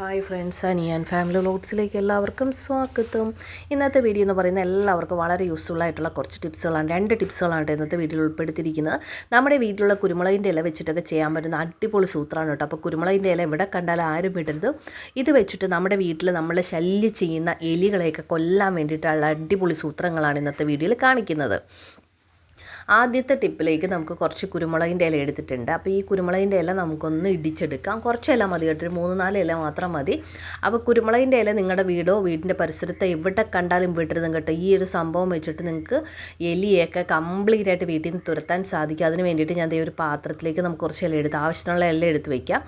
Hi friends Aniyan family ലോഡ്സിലേക്ക് എല്ലാവർക്കും സ്വാഗതം. ഇന്നത്തെ വീഡിയോ എന്ന് പറയുന്നത് എല്ലാവർക്കും വളരെ യൂസ്ഫുൾ ആയിട്ടുള്ള കുറച്ച് ടിപ്സുകളാണ് രണ്ട് ടിപ്സുകളാണ് ഇന്നത്തെ വീഡിയോയിൽ ഉൾപ്പെടുത്തിയിരിക്കുന്നത്. നമ്മുടെ വീട്ടിലുള്ള കുരുമുളകിന്റെ ഇല വെച്ചിട്ടൊക്കെ ചെയ്യാൻ പറ്റുന്ന അടിപൊളി സൂത്രമാണ് കേട്ടോ. അപ്പോൾ കുരുമുളകിന്റെ ഇല എവിടെ കണ്ടാലും ആരും വിടരുത് ഇത് വെച്ചിട്ട് നമ്മുടെ വീട്ടിൽ നമ്മൾ ശല്യം ചെയ്യുന്ന എലികളെയൊക്കെ കൊല്ലാൻ വേണ്ടിയിട്ടുള്ള അടിപൊളി സൂത്രങ്ങളാണ് ഇന്നത്തെ വീഡിയോയിൽ കാണിക്കുന്നത്. ആദ്യത്തെ ടിപ്പിലേക്ക് നമുക്ക് കുറച്ച് കുരുമുളകിന്റെ ഇല എടുത്തിട്ടുണ്ട്. അപ്പോൾ ഈ കുരുമുളകിന്റെ ഇല നമുക്കൊന്ന് ഇടിച്ചെടുക്കാം. കുറച്ച് ഇല മതി കേട്ടോ. ഒരു മൂന്ന് നാല് ഇല മാത്രം മതി. അപ്പോൾ കുരുമുളകിന്റെ ഇല നിങ്ങളുടെ വീടോ വീടിന്റെ പരിസരത്ത് എവിടെ കണ്ടാലും വിടരുതും കേട്ടോ. ഈ ഒരു സംഭവം വെച്ചിട്ട് നിങ്ങൾക്ക് എലിയൊക്കെ കംപ്ലീറ്റ് ആയിട്ട് വീട്ടിൽ നിന്ന് തുരത്താൻ സാധിക്കും. അതിന് വേണ്ടിയിട്ട് ഞാൻ ദേ ഒരു പാത്രത്തിലേക്ക് നമുക്ക് കുറച്ച് ഇല എടുത്ത് ആവശ്യത്തിനുള്ള ഇല എടുത്ത് വയ്ക്കാം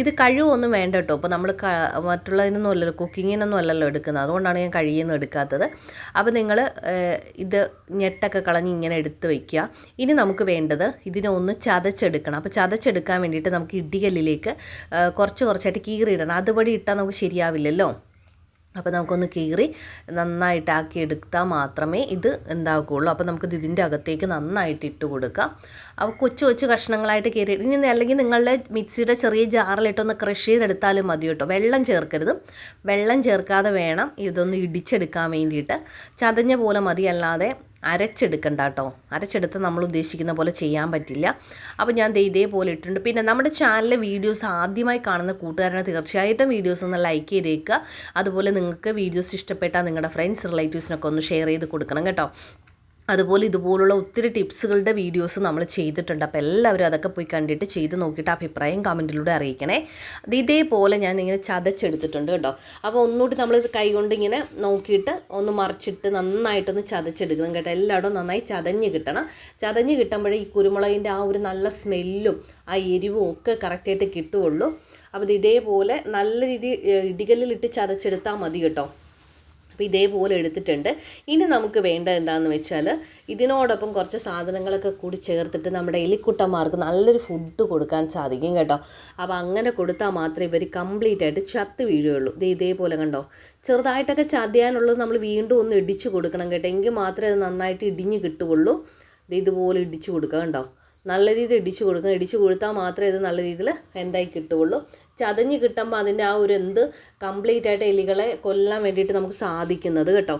ഇത് കഴിവൊന്നും വേണ്ട കേട്ടോ അപ്പോൾ നമ്മൾ മറ്റുള്ളതിനൊന്നും അല്ലല്ലോ കുക്കിങ്ങിനൊന്നും അല്ലല്ലോ എടുക്കുന്നത്. അതുകൊണ്ടാണ് ഞാൻ കഴിയുന്ന എടുക്കാത്തത്. അപ്പോൾ നിങ്ങൾ ഇത് ഞെട്ടൊക്കെ കളഞ്ഞ് ഇങ്ങനെ എടുത്ത് വയ്ക്കുക ഇനി നമുക്ക് വേണ്ടത് ഇതിനെ ഒന്ന് ചതച്ചെടുക്കണം. അപ്പോൾ ചതച്ചെടുക്കാൻ വേണ്ടിയിട്ട് നമുക്ക് ഇടികല്ലിലേക്ക് കുറച്ച് കുറച്ചായിട്ട് കീറിയിടണം. അതുപടി ഇട്ടാൽ നമുക്ക് ശരിയാവില്ലല്ലോ. അപ്പോൾ നമുക്കൊന്ന് കീറി നന്നായിട്ട് ആക്കി എടുത്താൽ മാത്രമേ ഇത് എന്താക്കുകയുള്ളൂ അപ്പോൾ നമുക്കിത് ഇതിന്റെ അകത്തേക്ക് നന്നായിട്ട് ഇട്ട് കൊടുക്കാം. അപ്പോൾ കൊച്ചു കൊച്ചു കഷ്ണങ്ങളായിട്ട് കീറി ഇനി അല്ലെങ്കിൽ നിങ്ങളുടെ മിക്സിയുടെ ചെറിയ ജാറിലിട്ടൊന്ന് ക്രഷ് ചെയ്തെടുത്താലും മതി കേട്ടോ. വെള്ളം ചേർക്കരുത്. വെള്ളം ചേർക്കാതെ വേണം ഇതൊന്ന് ഇടിച്ചെടുക്കാൻ വേണ്ടിയിട്ട്. ചതഞ്ഞ പോലെ മതി അല്ലാതെ അരച്ചെടുക്കണ്ട കേട്ടോ അരച്ചെടുത്ത് നമ്മൾ ഉദ്ദേശിക്കുന്ന പോലെ ചെയ്യാൻ പറ്റില്ല. അപ്പോൾ ഞാൻ ഇതേപോലെ ഇട്ടിട്ടുണ്ട്. പിന്നെ നമ്മുടെ ചാനലിലെ വീഡിയോസ് ആദ്യമായി കാണുന്ന കൂട്ടുകാരനെ തീർച്ചയായിട്ടും വീഡിയോസ് ഒന്ന് ലൈക്ക് ചെയ്തേക്കുക. അതുപോലെ നിങ്ങൾക്ക് വീഡിയോസ് ഇഷ്ടപ്പെട്ടാൽ നിങ്ങളുടെ ഫ്രണ്ട്സ് റിലേറ്റീവ്സിനൊക്കെ ഒന്ന് ഷെയർ ചെയ്ത് കൊടുക്കണം കേട്ടോ. അതുപോലെ ഇതുപോലുള്ള ഒത്തിരി ടിപ്സുകളുടെ വീഡിയോസ് നമ്മൾ ചെയ്തിട്ടുണ്ട്. അപ്പോൾ എല്ലാവരും അതൊക്കെ പോയി കണ്ടിട്ട് ചെയ്ത് നോക്കിയിട്ട് അഭിപ്രായം കമന്റിലൂടെ അറിയിക്കണേ. അത് ഇതേപോലെ ഞാൻ ഇങ്ങനെ ചതച്ചെടുത്തിട്ടുണ്ട് കേട്ടോ. അപ്പോൾ ഒന്നുകൂടി നമ്മൾ കൈകൊണ്ട് ഇങ്ങനെ നോക്കിയിട്ട് ഒന്ന് മറിച്ചിട്ട് നന്നായിട്ടൊന്ന് ചതച്ചെടുക്കണം കേട്ടോ. എല്ലായിടും നന്നായി ചതഞ്ഞ് കിട്ടണം. ചതഞ്ഞ് കിട്ടുമ്പോഴേ ഈ കുരുമുളകിന്റെ ആ ഒരു നല്ല സ്മെല്ലും ആ എരിവും ഒക്കെ കറക്റ്റായിട്ട് കിട്ടുകയുള്ളൂ. അപ്പോൾ ഇത് ഇതേപോലെ നല്ല രീതി ഇടികല്ലിലിട്ട് ചതച്ചെടുത്താൽ മതി കേട്ടോ. അപ്പോൾ ഇതേപോലെ എടുത്തിട്ടുണ്ട്. ഇനി നമുക്ക് വേണ്ട എന്താണെന്ന് വെച്ചാൽ ഇതിനോടൊപ്പം കുറച്ച് സാധനങ്ങളൊക്കെ കൂടി ചേർത്തിട്ട് നമ്മുടെ എലിക്കുട്ടന്മാർക്ക് നല്ലൊരു ഫുഡ് കൊടുക്കാൻ സാധിക്കും കേട്ടോ. അപ്പോൾ അങ്ങനെ കൊടുത്താൽ മാത്രമേ ഇവർ കംപ്ലീറ്റ് ആയിട്ട് ചത്ത് വീഴുകയുള്ളൂ. ഇത് ഇതേപോലെ കണ്ടോ? ചെറുതായിട്ടൊക്കെ ചതയാനുള്ളത് നമ്മൾ വീണ്ടും ഒന്ന് ഇടിച്ചു കൊടുക്കണം കേട്ടോ. എങ്കിൽ മാത്രമേ അത് നന്നായിട്ട് ഇടിഞ്ഞ് കിട്ടുകയുള്ളൂ. ഇത് ഇതുപോലെ ഇടിച്ചു കൊടുക്കുക കണ്ടോ? നല്ല രീതിയിൽ ഇടിച്ചു കൊടുക്കണം. ഇടിച്ചു കൊടുത്താൽ മാത്രമേ ഇത് നല്ല രീതിയിൽ എന്തായി കിട്ടുകയുള്ളൂ. ചതഞ്ഞ് കിട്ടുമ്പോൾ അതിന്റെ ആ ഒരു എന്ത് കംപ്ലീറ്റ് ആയിട്ട് എലികളെ കൊല്ലാൻ വേണ്ടിയിട്ട് നമുക്ക് സാധിക്കുന്നത് കേട്ടോ.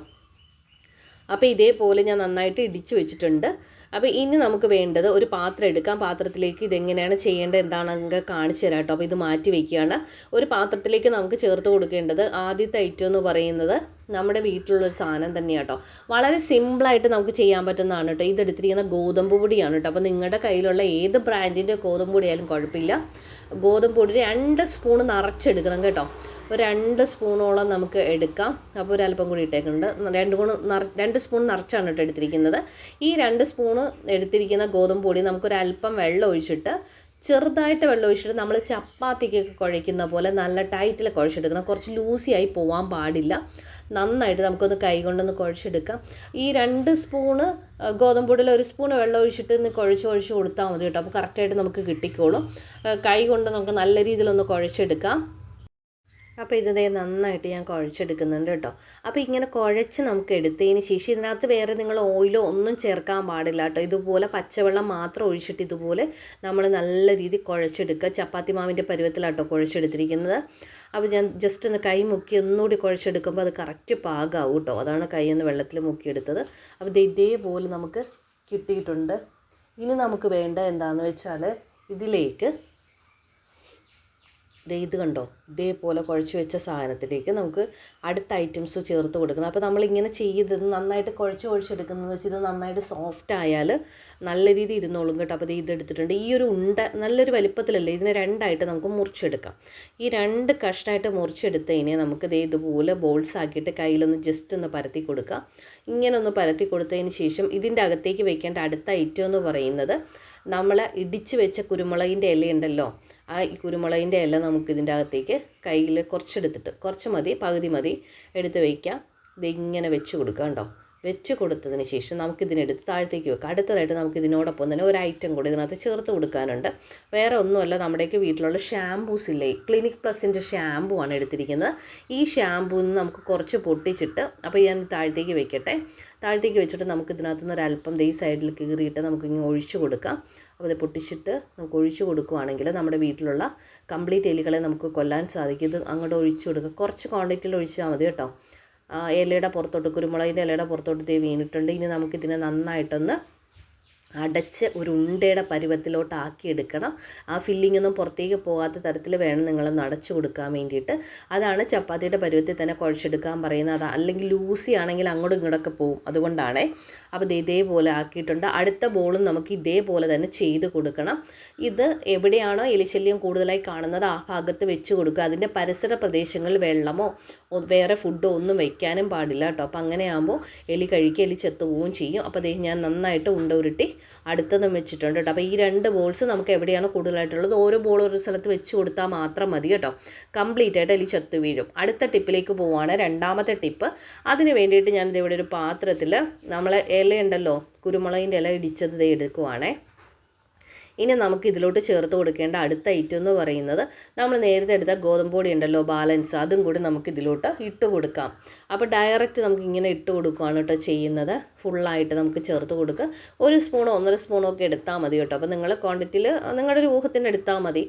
അപ്പോൾ ഇതേപോലെ ഞാൻ നന്നായിട്ട് ഇടിച്ചു വെച്ചിട്ടുണ്ട്. അപ്പോൾ ഇനി നമുക്ക് വേണ്ടത് ഒരു പാത്രം എടുക്കാം. പാത്രത്തിലേക്ക് ഇതെങ്ങനെയാണ് ചെയ്യേണ്ടത് എന്താണെന്നൊക്കെ കാണിച്ചു തരാം കേട്ടോ. അപ്പോൾ ഇത് മാറ്റി വയ്ക്കുകയാണ് ഒരു പാത്രത്തിലേക്ക് നമുക്ക് ചേർത്ത് കൊടുക്കേണ്ടത് ആദ്യത്തെ ഐറ്റം എന്ന് പറയുന്നത് നമ്മുടെ വീട്ടിലുള്ളൊരു സാധനം തന്നെയാണ് കേട്ടോ വളരെ സിമ്പിളായിട്ട് നമുക്ക് ചെയ്യാൻ പറ്റുന്നതാണ് കേട്ടോ ഇതെടുത്തിരിക്കുന്ന ഗോതമ്പ് പൊടിയാണ് കേട്ടോ അപ്പോൾ നിങ്ങളുടെ കയ്യിലുള്ള ഏത് ബ്രാൻഡിന്റെ ഗോതമ്പ് പൊടിയായാലും കുഴപ്പമില്ല. ഗോതമ്പ് പൊടി രണ്ട് സ്പൂൺ നിറച്ചെടുക്കണം കേട്ടോ. ഒരു രണ്ട് സ്പൂണോളം നമുക്ക് എടുക്കാം. അപ്പോൾ ഒരു അല്പം കൂടി ഇട്ടേക്കുന്നുണ്ട്. രണ്ട് സ്പൂൺ നിറ രണ്ട് സ്പൂൺ നിറച്ചാണ് കേട്ടോ എടുത്തിരിക്കുന്നത്. ഈ രണ്ട് സ്പൂണ് എടുത്തിരിക്കുന്ന ഗോതമ്പ് പൊടി നമുക്കൊരു അല്പം വെള്ളം ഒഴിച്ചിട്ട് ചെറുതായിട്ട് വെള്ളം ഒഴിച്ചിട്ട് നമ്മൾ ചപ്പാത്തിക്കൊക്കെ കുഴയ്ക്കുന്ന പോലെ നല്ല ടൈറ്റിൽ കുഴച്ചെടുക്കണം. കുറച്ച് ലൂസിയായി പോവാൻ പാടില്ല. നന്നായിട്ട് നമുക്കൊന്ന് കൈ കൊണ്ടൊന്ന് കുഴച്ചെടുക്കാം. ഈ രണ്ട് സ്പൂണ് ഗോതമ്പൊടിയിൽ ഒരു സ്പൂൺ വെള്ളം ഒഴിച്ചിട്ട് ഒന്ന് കുഴച്ച് കുഴച്ച് കൊടുത്താൽ മതി കേട്ടോ. അപ്പോൾ കറക്റ്റായിട്ട് നമുക്ക് കിട്ടിക്കോളും. കൈ കൊണ്ട് നമുക്ക് നല്ല രീതിയിലൊന്ന് കുഴച്ചെടുക്കാം. അപ്പോൾ ഇതേ നന്നായിട്ട് ഞാൻ കുഴച്ചെടുക്കുന്നുണ്ട് കേട്ടോ. അപ്പോൾ ഇങ്ങനെ കുഴച്ച് നമുക്ക് എടുത്തതിന് ശേഷം ഇതിനകത്ത് വേറെ നിങ്ങൾ ഓയിലോ ഒന്നും ചേർക്കാൻ പാടില്ല കേട്ടോ. ഇതുപോലെ പച്ചവെള്ളം മാത്രം ഒഴിച്ചിട്ട് ഇതുപോലെ നമ്മൾ നല്ല രീതിയിൽ കുഴച്ചെടുക്കുക. ചപ്പാത്തി മാവിന്റെ പരുവത്തിലാട്ടോ കുഴച്ചെടുത്തിരിക്കുന്നത്. അപ്പോൾ ഞാൻ ജസ്റ്റ് ഒന്ന് കൈ മുക്കി ഒന്നുകൂടി കുഴച്ചെടുക്കുമ്പോൾ അത് കറക്റ്റ് പാകാവും കേട്ടോ. അതാണ് കൈ ഒന്ന് വെള്ളത്തിൽ മുക്കിയെടുത്തത്. അപ്പോൾ ഇത് ഇതേപോലെ നമുക്ക് കിട്ടിയിട്ടുണ്ട്. ഇനി നമുക്ക് വേണ്ട എന്താണെന്ന് വെച്ചാൽ ഇതിലേക്ക് ഇത് കണ്ടോ? ഇതേപോലെ കുഴച്ച് വെച്ച സാധനത്തിലേക്ക് നമുക്ക് അടുത്ത ഐറ്റംസ് ചേർത്ത് കൊടുക്കണം. അപ്പോൾ നമ്മളിങ്ങനെ ചെയ്തത് നന്നായിട്ട് കുഴച്ച് കുഴച്ചെടുക്കുന്നത് വെച്ച് ഇത് നന്നായിട്ട് സോഫ്റ്റ് ആയാൽ നല്ല രീതിയിൽ ഇരുന്നോളും കേട്ടോ. അപ്പോൾ ഇത് എടുത്തിട്ടുണ്ട്. ഈ ഒരു ഉണ്ട നല്ലൊരു വലിപ്പത്തിലല്ലേ ഇതിനെ രണ്ടായിട്ട് നമുക്ക് മുറിച്ചെടുക്കാം. ഈ രണ്ട് കഷ്ണമായിട്ട് മുറിച്ചെടുത്തതിനെ നമുക്ക് ഇതേ ഇതുപോലെ ബോൾസ് ആക്കിയിട്ട് കയ്യിലൊന്ന് ജസ്റ്റ് ഒന്ന് പരത്തി കൊടുക്കുക ഇങ്ങനെ ഒന്ന് പരത്തി കൊടുത്തതിന് ശേഷം ഇതിന്റെ അകത്തേക്ക് വെക്കേണ്ട അടുത്ത ഐറ്റം എന്ന് പറയുന്നത് നമ്മൾ ഇടിച്ച് വെച്ച കുരുമുളകിന്റെ ഇലയുണ്ടല്ലോ ആ കുരുമുളകിന്റെ ഇല നമുക്ക് ഇതിന്റെ അകത്തേക്ക് കയ്യിൽ കുറച്ചെടുത്തിട്ട് കുറച്ച് മതി പകുതി മതി എടുത്ത് വയ്ക്കാം ഇതിങ്ങനെ വെച്ച് കൊടുക്കുക കണ്ടോ വെച്ച് കൊടുത്തതിന് ശേഷം നമുക്കിതിനെടുത്ത് താഴത്തേക്ക് വെക്കാം. അടുത്തതായിട്ട് നമുക്ക് ഇതിനോടൊപ്പം തന്നെ ഒരു ഐറ്റം കൂടി ഇതിനകത്ത് ചേർത്ത് കൊടുക്കാനുണ്ട്. വേറെ ഒന്നുമല്ല നമ്മുടെയൊക്കെ വീട്ടിലുള്ള ഷാംപൂസ് ഇല്ലേ? ക്ലിനിക് പ്ലസിന്റെ ഷാമ്പൂ ആണ് എടുത്തിരിക്കുന്നത്. ഈ ഷാമ്പൂന്ന് നമുക്ക് കുറച്ച് പൊട്ടിച്ചിട്ട് അപ്പോൾ ഞാൻ താഴത്തേക്ക് വെക്കട്ടെ. താഴത്തേക്ക് വെച്ചിട്ട് നമുക്ക് ഇതിനകത്ത് നിന്ന് ഒരല്പം ദേ സൈഡിൽ കീറിയിട്ട് നമുക്കിങ്ങനെ ഒഴിച്ചു കൊടുക്കാം. അപ്പോൾ അത് പൊട്ടിച്ചിട്ട് നമുക്ക് ഒഴിച്ചു കൊടുക്കുകയാണെങ്കിൽ നമ്മുടെ വീട്ടിലുള്ള കംപ്ലീറ്റ് എലികളെ നമുക്ക് കൊല്ലാൻ സാധിക്കും. ഇത് അങ്ങോട്ട് ഒഴിച്ചു കൊടുക്കുക കുറച്ച് ക്വാണ്ടിറ്റിയിൽ ഒഴിച്ചാൽ മതി കേട്ടോ. ഇലയുടെ പുറത്തോട്ട് കുരുമുളകിന്റെ ഇലയുടെ പുറത്തോട്ട് ദേ വീണിട്ടുണ്ട്. ഇനി നമുക്കിതിനെ നന്നായിട്ടൊന്ന് അടച്ച് ഒരു ഉണ്ടയുടെ പരുവത്തിലോട്ട് ആക്കിയെടുക്കണം ആ ഫില്ലിംഗ് ഒന്നും പുറത്തേക്ക് പോകാത്ത തരത്തിൽ വേണം നിങ്ങളൊന്ന് അടച്ചു കൊടുക്കാൻ വേണ്ടിയിട്ട്. അതാണ് ചപ്പാത്തിയുടെ പരുവത്തിൽ തന്നെ കുഴച്ചെടുക്കാൻ പറയുന്നത്. അല്ലെങ്കിൽ ലൂസി ആണെങ്കിൽ അങ്ങോട്ടും ഇങ്ങോട്ടൊക്കെ പോകും അതുകൊണ്ടാണേ. അപ്പോൾ ഇത് ഇതേപോലെ ആക്കിയിട്ടുണ്ട്. അടുത്ത ബോളും നമുക്ക് ഇതേപോലെ തന്നെ ചെയ്ത് കൊടുക്കണം. ഇത് എവിടെയാണോ എലിശല്യം കൂടുതലായി കാണുന്നത് ആ ഭാഗത്ത് വെച്ച് കൊടുക്കുക. അതിന്റെ പരിസര പ്രദേശങ്ങളിൽ വെള്ളമോ വേറെ ഫുഡോ ഒന്നും വയ്ക്കാനും പാടില്ല കേട്ടോ. അപ്പോൾ അങ്ങനെയാകുമ്പോൾ എലി കഴിക്കുക എലി ചെത്തുപോവുകയും ചെയ്യും. അപ്പോൾ അതേ ഞാൻ നന്നായിട്ട് ഉണ്ട ഉരുട്ടി അടുത്തതും വെച്ചിട്ടുണ്ട് കേട്ടോ. അപ്പോൾ ഈ രണ്ട് ബോൾസ് നമുക്ക് എവിടെയാണ് കൂടുതലായിട്ടുള്ളത്? ഓരോ ബോൾ ഒരു സ്ഥലത്ത് വെച്ച് കൊടുത്താൽ മാത്രം മതി കേട്ടോ. കംപ്ലീറ്റ് ആയിട്ട് അതിൽ ചത്ത് വീഴും. അടുത്ത ടിപ്പിലേക്ക് പോവുകയാണ് രണ്ടാമത്തെ ടിപ്പ്. അതിന് വേണ്ടിയിട്ട് ഞാനിത് ഇവിടെ ഒരു പാത്രത്തിൽ നമ്മൾ ഇലയുണ്ടല്ലോ കുരുമുളകിന്റെ ഇല ഇടിച്ചത് എടുക്കുവാണേ. ഇനി നമുക്ക് ഇതിലോട്ട് ചേർത്ത് കൊടുക്കേണ്ട അടുത്ത ഐറ്റം എന്ന് പറയുന്നത് നമ്മൾ നേരത്തെ എടുത്ത ഗോതമ്പ് പൊടി ഉണ്ടല്ലോ ബാലൻസ് അതും കൂടി നമുക്ക് ഇതിലോട്ട് ഇട്ട് കൊടുക്കാം. അപ്പോൾ ഡയറക്റ്റ് നമുക്ക് ഇങ്ങനെ ഇട്ട് കൊടുക്കുകയാണ് കേട്ടോ ചെയ്യുന്നത്. ഫുള്ളായിട്ട് നമുക്ക് ചേർത്ത് കൊടുക്കുക. ഒരു സ്പൂണോ ഒന്നര സ്പൂണോ ഒക്കെ എടുത്താൽ മതി കേട്ടോ. അപ്പോൾ നിങ്ങൾ ക്വാണ്ടിറ്റിയിൽ നിങ്ങളുടെ ഒരു ഊഹത്തിന് എടുത്താൽ മതി.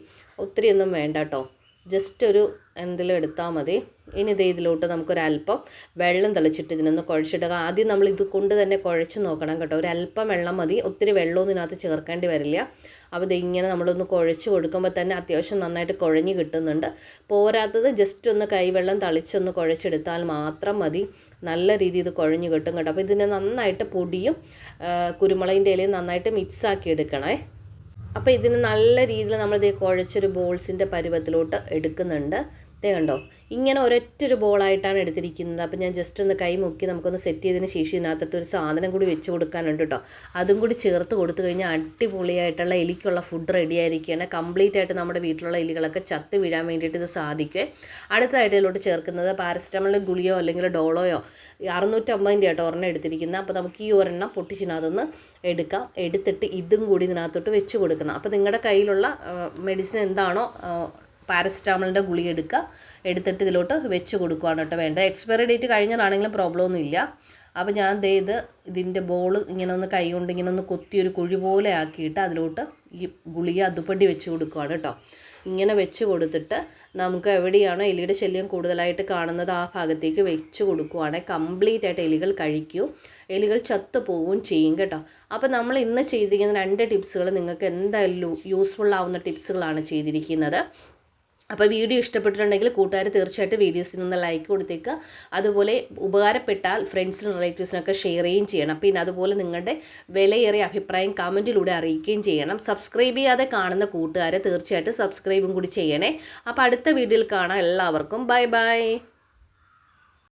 ഒത്തിരിയൊന്നും വേണ്ട കേട്ടോ. ജസ്റ്റ് ഒരു എന്തെങ്കിലും എടുത്താൽ മതി. ഇനി ഇത് ഇതിലോട്ട് നമുക്കൊരല്പം വെള്ളം തിളച്ചിട്ട് ഇതിനൊന്ന് കുഴച്ചിടുക. ആദ്യം നമ്മൾ ഇത് കൊണ്ട് തന്നെ കുഴച്ച് നോക്കണം കേട്ടോ. ഒരു അല്പം വെള്ളം മതി. ഒത്തിരി വെള്ളമൊന്നും ഇതിനകത്ത് ചേർക്കേണ്ടി വരില്ല. അപ്പോൾ ഇതിങ്ങനെ നമ്മളൊന്ന് കുഴച്ച് കൊടുക്കുമ്പോൾ തന്നെ അത്യാവശ്യം നന്നായിട്ട് കുഴഞ്ഞ് കിട്ടുന്നുണ്ട്. പോരാത്തത് ജസ്റ്റ് ഒന്ന് കൈവെള്ളം തളിച്ചൊന്ന് കുഴച്ചെടുത്താൽ മാത്രം മതി. നല്ല രീതിയിൽ ഇത് കുഴഞ്ഞ് കിട്ടും കേട്ടോ. അപ്പോൾ ഇതിനെ നന്നായിട്ട് പൊടിയും കുരുമുളകിന്റെ ഇലയും നന്നായിട്ട് മിക്സ് ആക്കി എടുക്കണേ. അപ്പോൾ ഇതിന് നല്ല രീതിയിൽ നമ്മളിത് കുഴച്ചൊരു ബോൾസിന്റെ പരുവത്തിലോട്ട് എടുക്കുന്നുണ്ട്. ദേ കണ്ടോ? ഇങ്ങനെ ഒരൊറ്റൊരു ബോളായിട്ടാണ് എടുത്തിരിക്കുന്നത്. അപ്പോൾ ഞാൻ ജസ്റ്റ് ഒന്ന് കൈ മുക്കി നമുക്കൊന്ന് സെറ്റ് ചെയ്തതിന് ശേഷം ഇതിനകത്തിട്ട് ഒരു സാധനം കൂടി വെച്ച് കൊടുക്കാനുണ്ട് കേട്ടോ അതും കൂടി ചേർത്ത് കൊടുത്തു കഴിഞ്ഞാൽ അടിപൊളിയായിട്ടുള്ള എലിക്കുള്ള ഫുഡ് റെഡി ആയിരിക്കുകയാണ്. കംപ്ലീറ്റ് ആയിട്ട് നമ്മുടെ വീട്ടിലുള്ള എലികളൊക്കെ ചത്ത് വീഴാൻ വേണ്ടിയിട്ട് ഇത് സാധിക്കുമേ അടുത്തതായിട്ട് ഇതിലോട്ട് ചേർക്കുന്നത് പാരസെറ്റമോളിന്റെ ഗുളിയോ അല്ലെങ്കിൽ ഡോളോയോ. അറുന്നൂറ്റമ്പതിന്റെ ആയിട്ട് ഒരെണ്ണം എടുത്തിരിക്കുന്നത്. അപ്പോൾ നമുക്ക് ഈ ഒരെണ്ണം പൊട്ടിച്ചിനകത്തുനിന്ന് എടുക്കാം. എടുത്തിട്ട് ഇതും കൂടി ഇതിനകത്തോട്ട് വെച്ച് കൊടുക്കണം. അപ്പോൾ നിങ്ങളുടെ കയ്യിലുള്ള മെഡിസിൻ എന്താണോ പാരസിറ്റാമോളിന്റെ ഗുളി എടുക്കുക. എടുത്തിട്ട് ഇതിലോട്ട് വെച്ച് കൊടുക്കുകയാണ് കേട്ടോ വേണ്ടത്. എക്സ്പയറി ഡേറ്റ് കഴിഞ്ഞതാണെങ്കിലും പ്രോബ്ലം ഇല്ല. അപ്പോൾ ഞാൻ ദേ ഇത് ഇതിന്റെ ബോൾ ഇങ്ങനെ ഒന്ന് കൈ കൊണ്ട് ഇങ്ങനെ ഒന്ന് കൊത്തി ഒരു കുഴി പോലെ ആക്കിയിട്ട് അതിലോട്ട് ഈ ഗുളി അതുപടി വെച്ച് കൊടുക്കുകയാണ് കേട്ടോ. ഇങ്ങനെ വെച്ച് കൊടുത്തിട്ട് നമുക്ക് എവിടെയാണോ എലിയുടെ ശല്യം കൂടുതലായിട്ട് കാണുന്നത് ആ ഭാഗത്തേക്ക് വെച്ച് കൊടുക്കുവാണെങ്കിൽ കംപ്ലീറ്റ് ആയിട്ട് എലികൾ കഴിക്കും. എലികൾ ചത്തു പോവുകയും ചെയ്യും കേട്ടോ. അപ്പോൾ നമ്മൾ ഇന്ന് ചെയ്തിരിക്കുന്ന രണ്ട് ടിപ്സുകൾ നിങ്ങൾക്ക് എന്തായാലും യൂസ്ഫുൾ ആവുന്ന ടിപ്സുകളാണ് ചെയ്തിരിക്കുന്നത്. അപ്പോൾ വീഡിയോ ഇഷ്ടപ്പെട്ടിട്ടുണ്ടെങ്കിൽ കൂട്ടുകാർ തീർച്ചയായിട്ടും വീഡിയോസിന് ഒന്ന് ലൈക്ക് കൊടുത്തേക്കുക. അതുപോലെ ഉപകാരപ്പെട്ടാൽ ഫ്രണ്ട്സിനും റിലേറ്റീവ്സിനൊക്കെ ഷെയർ ചെയ്യുകയും ചെയ്യണം. പിന്നെ അതുപോലെ നിങ്ങളുടെ വിലയേറിയ അഭിപ്രായം കമന്റിലൂടെ അറിയിക്കുകയും ചെയ്യണം. സബ്സ്ക്രൈബ് ചെയ്യാതെ കാണുന്ന കൂട്ടുകാരെ തീർച്ചയായിട്ടും സബ്സ്ക്രൈബും കൂടി ചെയ്യണേ. അപ്പോൾ അടുത്ത വീഡിയോയിൽ കാണാം. എല്ലാവർക്കും ബൈ ബൈ